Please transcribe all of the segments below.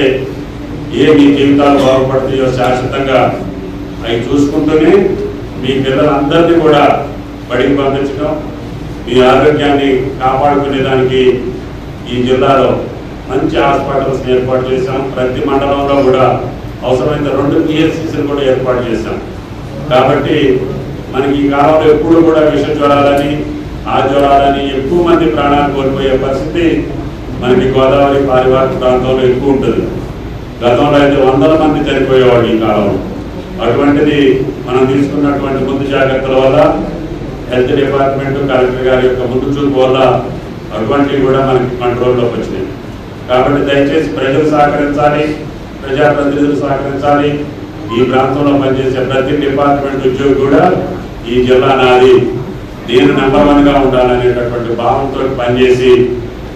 చేస్తే ఏ మీ జీవితాలు బాగుపడతాయో శాశ్వతంగా అవి చూసుకుంటూనే మీ పిల్లలందరినీ కూడా బడికి పంపించడం మీ ఆరోగ్యాన్ని కాపాడుకునే దానికి ఈ జిల్లాలో మంచి హాస్పిటల్స్ ఏర్పాటు చేశాం. ప్రతి మండలంలో కూడా అవసరమైన రెండు పిహెచ్సిస్ని కూడా ఏర్పాటు చేశాం. కాబట్టి మనకి ఈ కాలంలో ఎప్పుడు కూడా విష జ్వరాలని ఆ జ్వరాలని ఎక్కువ మంది ప్రాణాలు కోల్పోయే పరిస్థితి మనకి గోదావరి పారివారిక ప్రాంతంలో ఎక్కువ ఉంటుంది. గతంలో అయితే వందల మంది చనిపోయేవాళ్ళు ఈ కాలంలో. అటువంటిది మనం తీసుకున్నటువంటి ముందు జాగ్రత్తల వల్ల హెల్త్ డిపార్ట్మెంట్ కలెక్టర్ గారి యొక్క ముందు చూపు వల్ల అటువంటివి కూడా మనకి కంట్రోల్లోకి వచ్చినాయి. కాబట్టి దయచేసి ప్రజలు సహకరించాలి ప్రజాప్రతినిధులు సహకరించాలి. ఈ ప్రాంతంలో పనిచేసే ప్రతి డిపార్ట్మెంట్ ఉద్యోగి కూడా ఈ జిల్లా నాది. నేను నెంబర్ వన్గా ఉండాలనేటటువంటి భావంతో పనిచేసి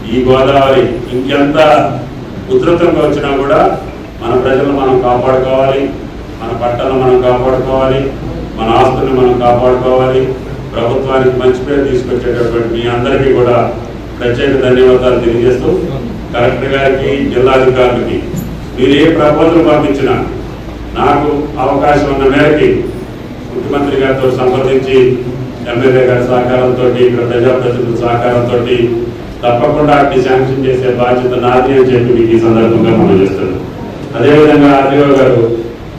ఈ గోదావరి ఇంకెంత ఉధృతంగా వచ్చినా కూడా మన ప్రజలు మనం కాపాడుకోవాలి మన పట్టణం మనం కాపాడుకోవాలి మన ఆస్తుల్ని మనం కాపాడుకోవాలి ప్రభుత్వానికి మంచి పేరు తీసుకొచ్చేటటువంటి మీ అందరికీ కూడా ప్రత్యేక ధన్యవాదాలు తెలియజేస్తూ కలెక్టర్ గారికి జిల్లాధికారులకి మీరు ఏ ప్రపోజల్ పంపించినా నాకు అవకాశం ఉన్న మేరకి ముఖ్యమంత్రి గారితో సంప్రదించి ఎమ్మెల్యే గారి సహకారంతో ఇక్కడ ప్రజాప్రతినిధుల సహకారంతో తప్పకుండా అట్టి శాంక్షన్ చేసే బాధ్యత నాది అని చెప్పి మీకు ఈ సందర్భంగా మనం చేస్తున్నాం. అదేవిధంగా ఆర్డీఓ గారు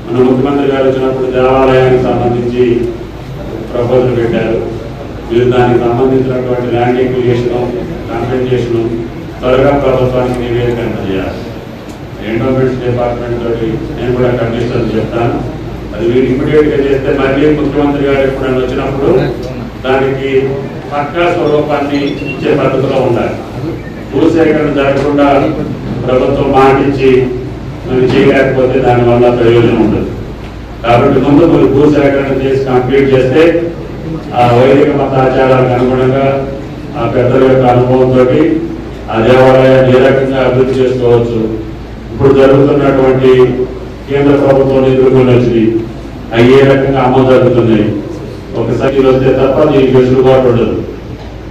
మన ముఖ్యమంత్రి గారు వచ్చినప్పుడు దేవాలయానికి సంబంధించి ప్రపోజల్ పెట్టారు. మీరు దానికి సంబంధించినటువంటి ల్యాండ్ ఎక్విజిషన్ కాంపెన్సేషను త్వరగా ప్రభుత్వానికి నివేదిక అందజేయాలి. ఎండోమెంట్స్ డిపార్ట్మెంట్ తోటి నేను కూడా కండిషన్ చెప్తాను. అది మీరు ఇమీడియట్గా చేస్తే మళ్ళీ ముఖ్యమంత్రి గారు ఎప్పుడైనా వచ్చినప్పుడు దానికి పక్కా స్వరూపాన్ని ఇచ్చే పద్ధతిలో ఉండాలి. భూసేకరణ జరగకుండా ప్రభుత్వం మాటించి మనం చేయలేకపోతే దానివల్ల ప్రయోజనం ఉండదు. కాబట్టి ముందు మీరు భూసేకరణ చేసి కంప్లీట్ చేస్తే ఆ వైదిక మత ఆచారాలకు అనుగుణంగా ఆ పెద్దల యొక్క అనుభవంతో ఆ దేవాలయాన్ని ఏ రకంగా అభివృద్ధి చేసుకోవచ్చు. ఇప్పుడు జరుగుతున్నటువంటి కేంద్ర ప్రభుత్వం నిధులు వచ్చి అవి ఏ రకంగా అమలు జరుగుతున్నాయి. ఒకసారి వస్తే తప్ప దీనికి వెసులుబాటు ఉండదు.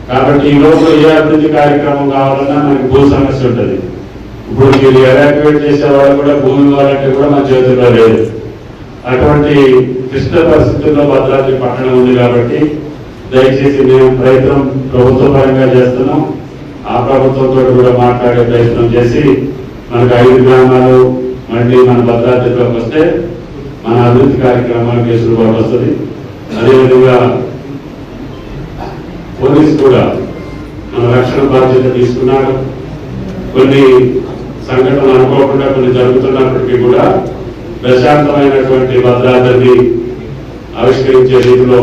కాబట్టి ఈ లోపల ఏ అభివృద్ధి కార్యక్రమం కావాలన్నా మనకి భూ సమస్య ఉంటుంది. ఇప్పుడు మీరు ఎవాక్యువేట్ చేసే వాళ్ళు కూడా భూమి వాళ్ళంటే కూడా మన చేతుల్లో లేదు. అటువంటి క్లిష్ట పరిస్థితుల్లో భద్రాద్రి పట్టణం ఉంది కాబట్టి దయచేసి మేము ప్రయత్నం ప్రభుత్వ పరంగా చేస్తున్నాం. ఆ ప్రభుత్వంతో కూడా మాట్లాడే ప్రయత్నం చేసి మనకు ఐదు గ్రామాలు మళ్ళీ మన భద్రాద్రిలోకి వస్తే మన అభివృద్ధి కార్యక్రమాలకు వెసులుబాటు వస్తుంది. అదేవిధంగా పోలీస్ కూడా మన రక్షణ బాధ్యత తీసుకున్నారు. కొన్ని సంఘటనలు అనుకోకుండా కొన్ని జరుగుతున్నప్పటికీ కూడా ప్రశాంతమైనటువంటి భద్రాద్రిని ఆవిష్కరించే రీతిలో